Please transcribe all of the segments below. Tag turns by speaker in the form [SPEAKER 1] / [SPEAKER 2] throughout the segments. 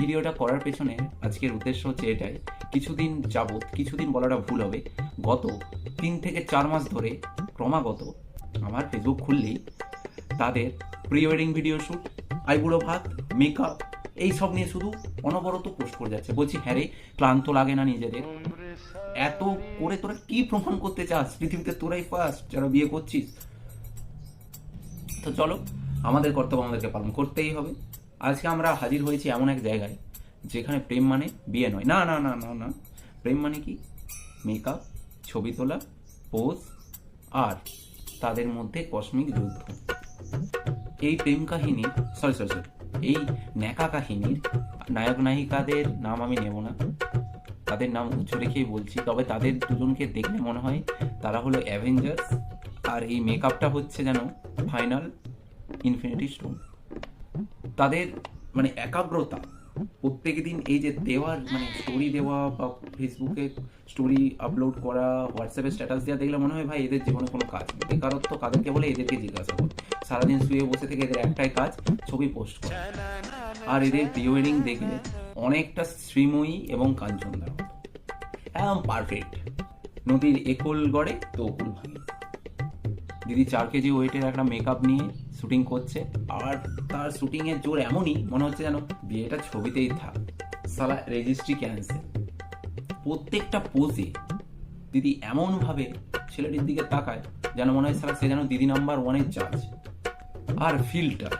[SPEAKER 1] ভিডিওটা করার পেছনে আজকের উদ্দেশ্য হচ্ছে এটাই। কিছুদিন যাবৎ, কিছুদিন বলাটা ভুল হবে, গত তিন থেকে চার মাস ধরে ক্রমাগত আমার ফেসবুক খুললেই তাদের প্রি ওয়েডিং ভিডিও শ্যুট আইবুড়ো ভাত মেকআপ এই সব নিয়ে শুধু অনবরত পোস্ট করে যাচ্ছে। বলছি হ্যাঁ রে, ক্লান্ত লাগে না নিজেদের। এত করে তোরা কি প্রমাণ করতে চাস? পৃথিবীতে তোরাই ফার্স্ট যারা বিয়ে করছিস। তো চলো, আমাদের কর্তব্য আমাদেরকে পালন করতেই হবে। আজকে আমরা হাজির হয়েছি এমন এক জায়গায় যেখানে প্রেম মানে বিয়ে নয়। না না না না না। প্রেম মানে কি? মেকআপ, ছবি তোলা, পোজ আর তাদের মধ্যে কসমিক যুদ্ধ। এই প্রেম কাহিনী সরি সরি সরি এই ন্যাকা কাহিনীর নায়ক নায়িকাদের নাম আমি নেব না। তাদের নাম উচ্চ রেখেই বলছি, তবে তাদের দুজনকে দেখলে মনে হয় তারা হলো অ্যাভেঞ্জার্স আর এই মেকআপটা হচ্ছে যেন ফাইনাল ইনফিনিটি স্টোন তাদের মানে একাগ্রতা। প্রত্যেক দিন এই যে দেওয়ার মানে স্টোরি দেওয়া বা ফেসবুকে স্টোরি আপলোড করা হোয়াটসঅ্যাপে স্ট্যাটাস দেওয়া, দেখলে মনে হয় ভাই এদের জীবনে কোনো কাজ নেই। বেকারত্ব কাদেরকে বলে এদেরকে জিজ্ঞাসা করো। সারাদিন শুয়ে বসে থেকে এদের একটাই কাজ, ছবি পোস্ট করা। আর এদের প্রি ওয়েডিং দেখলে অনেকটা শ্রীময়ী এবং কাঞ্চনদা একদম পারফেক্ট নদীর একুল গড়ে তো ভাঙে। দিদি চার কেজি ওয়েটের একটা মেকআপ নিয়ে শুটিং করছে। আর তার শুটিং এর জোর এমনই, মনে হচ্ছে যেন বিয়েটা ছবিতেই থাক। সালা রেজিস্ট্রি ক্যান্সেল প্রত্যেকটা পোজে দিদি এমনভাবে ছেলেটির দিকে তাকায়, যেন মনে হয় সালা সে যেন দিদি নাম্বার ওয়ানের জাজ আর ফিল্টার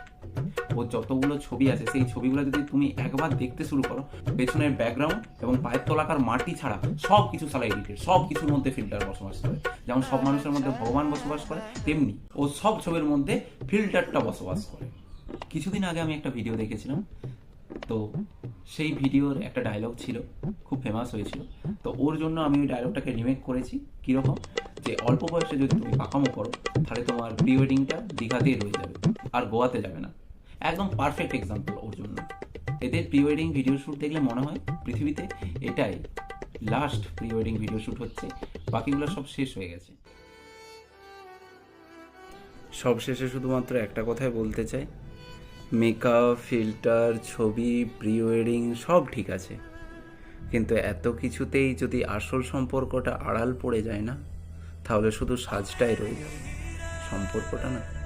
[SPEAKER 1] ও যতগুলো ছবি আছে সেই ছবিগুলো যদি তুমি একবার দেখতে শুরু করো পেছনের ব্যাকগ্রাউন্ড এবং পায়ের তলাকার মাটি ছাড়া সব কিছু সালা এডিটেড সব কিছুর মধ্যে ফিল্টার বসবাস করে। যেমন সব মানুষের মধ্যে ভগবান বসবাস করে তেমনি ও সব ছবির মধ্যে ফিল্টারটা বসবাস করে। কিছুদিন আগে আমি একটা ভিডিও দেখেছিলাম তো সেই ভিডিওর একটা ডায়লগ ছিল খুব ফেমাস হয়েছিল। তো ওর জন্য আমি ওই ডায়লগটাকে রিমেক করেছি কীরকম? যে অল্প বয়সে যদি তুমি পাকামো করো তাহলে তোমার প্রি ওয়েডিংটা দীঘাতেই রয়ে যাবে আর গোয়াতে যাবে না। একদম পারফেক্ট এক্সাম্পল ওর জন্য। এদের প্রি ওয়েডিং ভিডিও শ্যুট দেখলে মনে হয় পৃথিবীতে এটাই last pre wedding video shoot হচ্ছে, বাকিগুলো সব শেষ হয়ে গেছে। সব শেষে শুধুমাত্র একটা কথাই বলতে চাই। মেকআপ ফিল্টার ছবি প্রি ওয়েডিং সব ঠিক আছে। কিন্তু এত কিছুতেই যদি আসল সম্পর্কটা আড়াল পড়ে যায় না, তাহলে শুধু সাজটাই রয়ে যাবে। সম্পর্কটা না।